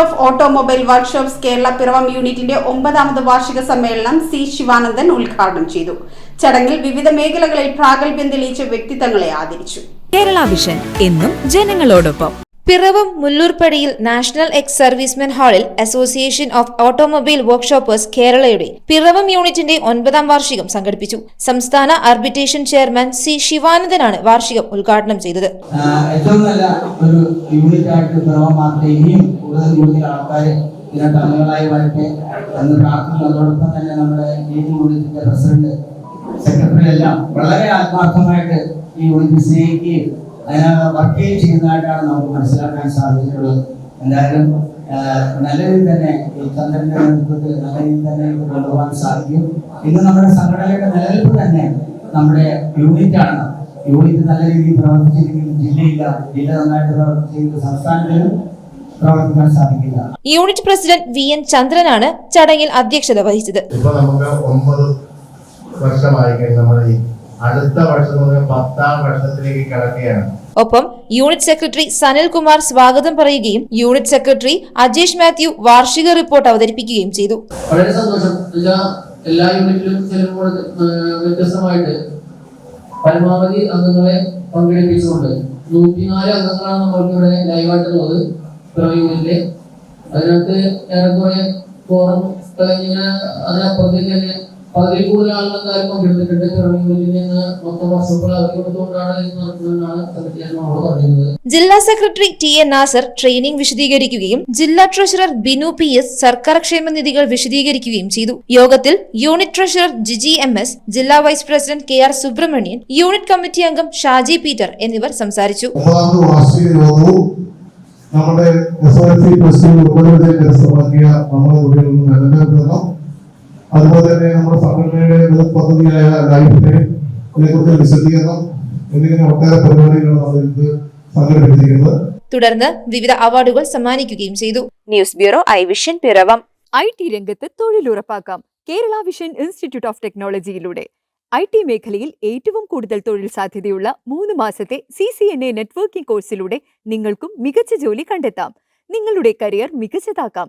Of automobile workshops Kerala Piravom യൂണിറ്റിന്റെ ഒമ്പതാമത് വാർഷിക സമ്മേളനം സി ശിവാനന്ദൻ ഉദ്ഘാടനം ചെയ്തു. ചടങ്ങിൽ വിവിധ മേഖലകളിൽ പ്രാഗൽഭ്യം തെളിയിച്ച വ്യക്തിത്വങ്ങളെ ആദരിച്ചു. കേരള വിഷൻ എന്നും ജനങ്ങളോടൊപ്പം. പിറവം മുല്ലൂർപ്പടിയിൽ നാഷണൽ എക്സ് സർവീസ്മെൻ ഹാളിൽ അസോസിയേഷൻ ഓഫ് ഓട്ടോമൊബൈൽ വർക്ക്ഷോപ്പേഴ്സ് കേരളയുടെ പിറവം യൂണിറ്റിന്റെ ഒൻപതാം വാർഷികം സംഘടിപ്പിച്ചു. സംസ്ഥാന ആർബിട്രേഷൻ ചെയർമാൻ സി ശിവാനന്ദനാണ് വാർഷികം ഉദ്ഘാടനം ചെയ്തത്. ഏറ്റവും നല്ല ഒരു യൂണിറ്റ് ആയിട്ട് പിറവം മാർക്കറ്റ് ഇനിയും കൂടുതൽ കൂടുതൽ ആൾക്കാർ ഇതിനെ തലങ്ങളായി വരട്ടെ എന്ന് പ്രാർത്ഥിക്കുന്നു. അതോടൊപ്പം തന്നെ നമ്മുടെ പ്രസിഡന്റ് സെക്രട്ടറി എല്ലാം വളരെ ആത്മാർത്ഥമായിട്ട് ഈ യൂണിറ്റ് സ്നേഹിക്കുകയും അതിനകത്ത് വർക്ക് ചെയ്യുന്നതായിട്ടാണ് നമുക്ക് മനസ്സിലാക്കാൻ സാധിച്ചിട്ടുള്ളത് എന്തായാലും നല്ല രീതിയിൽ തന്നെ ചന്ദ്രന്റെ നേതൃത്വത്തിൽ നല്ല രീതിയിൽ തന്നെ ഇത് കൊണ്ടുപോകാൻ സാധിക്കും. ഇന്ന് നമ്മുടെ സംഘടനയുടെ നിലനിൽപ്പ് തന്നെ നമ്മുടെ യൂണിറ്റ് ആണ്. യൂണിറ്റ് നല്ല രീതിയിൽ പ്രവർത്തിച്ചില്ലെങ്കിൽ ജില്ലയില്ല. ജില്ല നന്നായിട്ട് പ്രവർത്തിച്ചിരിക്കുന്ന. സംസ്ഥാനത്തിലും യൂണിറ്റ് പ്രസിഡന്റ് വി എൻ ചന്ദ്രനാണ് ചടങ്ങിൽ അധ്യക്ഷത വഹിച്ചത്. ഇപ്പൊ നമുക്ക് ഒമ്പത് വർഷമായി നമ്മുടെ നമ്മൾ ഈ അടുത്ത വർഷം മുതൽ പത്താം വർഷത്തിലേക്ക് കടക്കുകയാണ്. ഒപ്പം യൂണിറ്റ് സെക്രട്ടറി സനിൽകുമാർ സ്വാഗതം പറയുകയും യൂണിറ്റ് സെക്രട്ടറി അജേഷ് മാത്യു വാർഷിക റിപ്പോർട്ട് അവതരിപ്പിക്കുകയും ചെയ്തു. വളരെ സന്തോഷം. എല്ലാ എല്ലാ യൂണിറ്റിലും ചെല്ലുമ്പോൾ വ്യത്യസ്തമായിട്ട് പരമാവധി അംഗങ്ങളെ പങ്കെടുപ്പിച്ചുകൊണ്ട് നൂറ്റിനാല് അംഗങ്ങളാണ് നമ്മൾക്ക് ഇവിടെ ലൈവായിട്ടുള്ളത് പിറവ യൂണിറ്റിലെ. അതിനകത്ത് ഏറെക്കുറെ ഫോറം അതിനപ്പുറത്തേക്ക് തന്നെ ആളുകൾ എന്തായാലും പങ്കെടുത്തിട്ടുണ്ട്. പിറവ യൂണിറ്റിൽ നിന്ന് മൊത്തം വർഷങ്ങൾ അവധി ഇത് നടക്കുന്നതെന്നാണ് നമ്മളോട് പറഞ്ഞത് ജില്ലാ secretary T A Nasar training വിശദീകരിക്കുകയും ജില്ലാ ട്രഷറർ ബിനു പി എസ് സർക്കാർ ക്ഷേമ നിധികൾ വിശദീകരിക്കുകയും ചെയ്തു. യോഗത്തിൽ unit treasurer Giji M S ജില്ലാ vice president K R Subrahmanian unit committee അംഗം ഷാജി പീറ്റർ എന്നിവർ സംസാരിച്ചു. നമ്മുടെ S L C plus two കരസ്ഥമാക്കിയ നമ്മുടെ കുട്ടികൾക്ക് നിലനിർത്തണം അതുപോലെ തന്നെ നമ്മുടെ സംഘടനയുടെ പദ്ധതിയായ ലൈഫിനെ ഇതിനെക്കുറിച്ച് വിശദീകരണം എന്നിങ്ങനെ ഒട്ടേറെ പരിപാടികളാണ് നമ്മൾ ഇത് സംഘടിപ്പിച്ചിരിക്കുന്നത് തുടർന്ന് വിവിധ അവാർഡുകൾ സമ്മാനിക്കുകയും ചെയ്തു. News bureau I Vision Piravom. I T രംഗത്ത് തൊഴിലുറപ്പാക്കാം. കേരള വിഷൻ ഇൻസ്റ്റിറ്റ്യൂട്ട് ഓഫ് ടെക്നോളജിയിലൂടെ. ഐ ടി മേഖലയിൽ ഏറ്റവും കൂടുതൽ തൊഴിൽ സാധ്യതയുള്ള മൂന്ന് മാസത്തെ C C N A networking കോഴ്സിലൂടെ നിങ്ങൾക്കും മികച്ച ജോലി കണ്ടെത്താം. നിങ്ങളുടെ കരിയർ മികച്ചതാക്കാം.